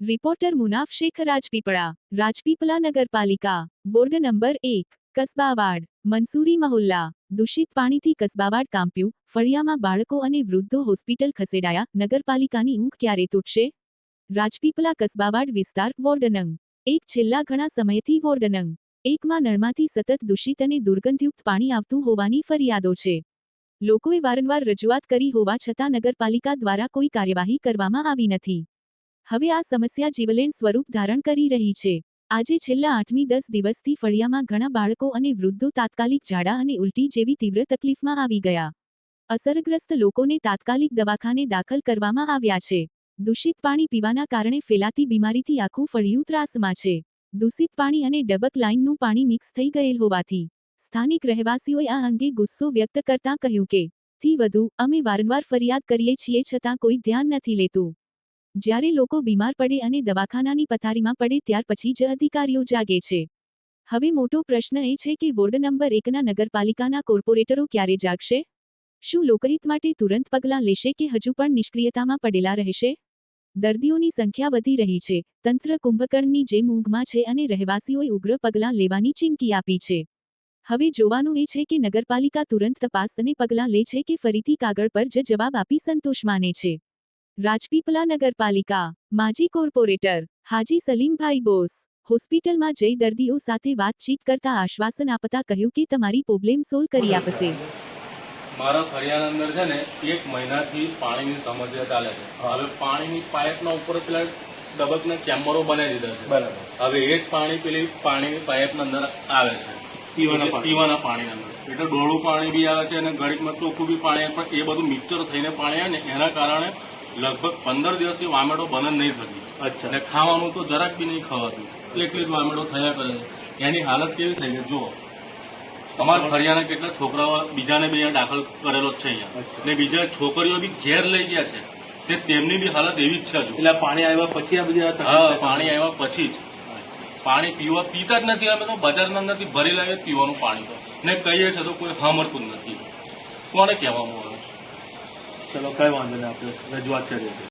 Reporter Munaf Shaikh Rajpipla Rajpipla નગરપાલિકા, ward number એક, કસબાવાડ, મનસુરી મહોલ્લા, દૂષિત પાણીથી કસબાવાડ કાંપ્યું, ફળિયામાં બાળકો અને વૃદ્ધો હોસ્પિટલ ખસેડાયા, નગરપાલિકાની ઊંઘ ક્યારે તૂટશે? રાજપીપળા કસબાવાડ વિસ્તાર, વોર્ડ નંગ. એક છેલ્લા ઘણા સમયથી વોર્ડ નંગ. એકમાં નળમાંથી સતત દૂષિત અને દુર્ગંધયુક્ત પાણી આવતું હોવાની ફરિયાદો છે. લોકોએ વારંવાર રજૂઆત કરી હોવા છતાં નગરપાલિકા દ્વારા કોઈ કાર્યવાહી કરવામાં આવી નથી. હવે આ સમસ્યા જીવલેણ સ્વરૂપ ધારણ કરી રહી છે. આજે છેલ્લા આઠમી દસ દિવસથી ફળિયામાં ઘણા બાળકો અને વૃદ્ધો તાત્કાલિક ઝાડા અને ઉલટી જેવી તીવ્ર તકલીફમાં આવી ગયા. અસરગ્રસ્ત લોકોને તાત્કાલિક દવાખાને દાખલ કરવામાં આવ્યા છે. દૂષિત પાણી પીવાના કારણે ફેલાતી બીમારીથી આખું ફળિયું ત્રાસમાં છે. દૂષિત પાણી અને ડબક લાઇનનું પાણી મિક્સ થઈ ગયેલ હોવાથી સ્થાનિક રહેવાસીઓએ આ અંગે ગુસ્સો વ્યક્ત કરતા કહ્યું કે, થી વધુ, અમે વારંવાર ફરિયાદ કરીએ છીએ છતાં કોઈ ધ્યાન નથી લેતું. જ્યારે લોકો બીમાર પડે અને દવાખાનાની પથારીમાં પડે ત્યાર પછી જ અધિકારીઓ જાગે છે. હવે મોટો પ્રશ્ન એ છે કે વોર્ડ નંબર એકના નગરપાલિકાના કોર્પોરેટરો ક્યારે જાગશે? શું લોકહિત માટે તુરંત પગલાં લેશે કે હજુ પણ નિષ્ક્રિયતામાં પડેલા રહેશે? દર્દીઓની સંખ્યા વધી રહી છે. તંત્ર કુંભકર્ણની જેમ ઊંઘમાં છે અને રહેવાસીઓએ ઉગ્ર પગલાં લેવાની ચીમકી આપી છે. હવે જોવાનું એ છે કે નગરપાલિકા તુરંત તપાસ અને પગલાં લે છે કે ફરીથી કાગળ પર જ જવાબ આપી સંતોષ માને છે. રાજપીપળા નગરપાલિકા માજી કોર્પોરેટર હાજી સલીમભાઈ બોસ હોસ્પિટલમાં જઈ દર્દીઓ સાથે વાતચીત કરતા આશ્વાસન આપતા કહ્યું કે તમારી પ્રોબ્લેમ સોલ્વ કરી આપશે. મારા ફરિયાના અંદર છે ને એક મહિનાથી પાણીની સમસ્યા ચાલે છે. હવે પાણીની પાઇપના ઉપર પેલા ડબકના ચેમ્બરો બનાવી દીધા છે. બરાબર. હવે એ જ પાણી પેલી પાણીની પાઇપના અંદર આવે છે. પીવાના એટલે પાણી. પીવાના પાણીના અંદર. એટલે ડોળું પાણી બી આવે છે અને ઘડીકમાં ચોખ્ખું બી પાણી આવે પણ એ બધું મિક્સર થઈને પાણી આવે ને એના કારણે લગભગ પંદર દિવસથી વામેડો બંધ નહીં થતી. અચ્છા. અને ખાવાનું તો જરાક બી નહીં ખવાતું. એટલી જ વામેડો થયા કરે. છે એની હાલત કેવી થઈ ગઈ? જુઓ. અમારા ફરિયાના કેટલા છોકરાઓ બીજાને બી અહીંયા દાખલ કરેલો જ છે અહીંયા. અચ્છા. બીજા છોકરીઓ બી ઘેર લઈ ગયા છે. તે તેમની બી હાલત એવી જ છે એટલે પાણી આવ્યા પછી આ બીજા હા પાણી આવ્યા પછી જ. પાણી પીવા પીતા જ નથી. અમે તો બજારના અંદરથી ભરી લાવીએ પીવાનું પાણી. તો ને કહીએ છીએ તો કોઈ સાંભળતું જ નથી. કોને કહેવામાં આવે ચલો કઈ વાંધો નહીં આપણે રજૂઆત કરીએ.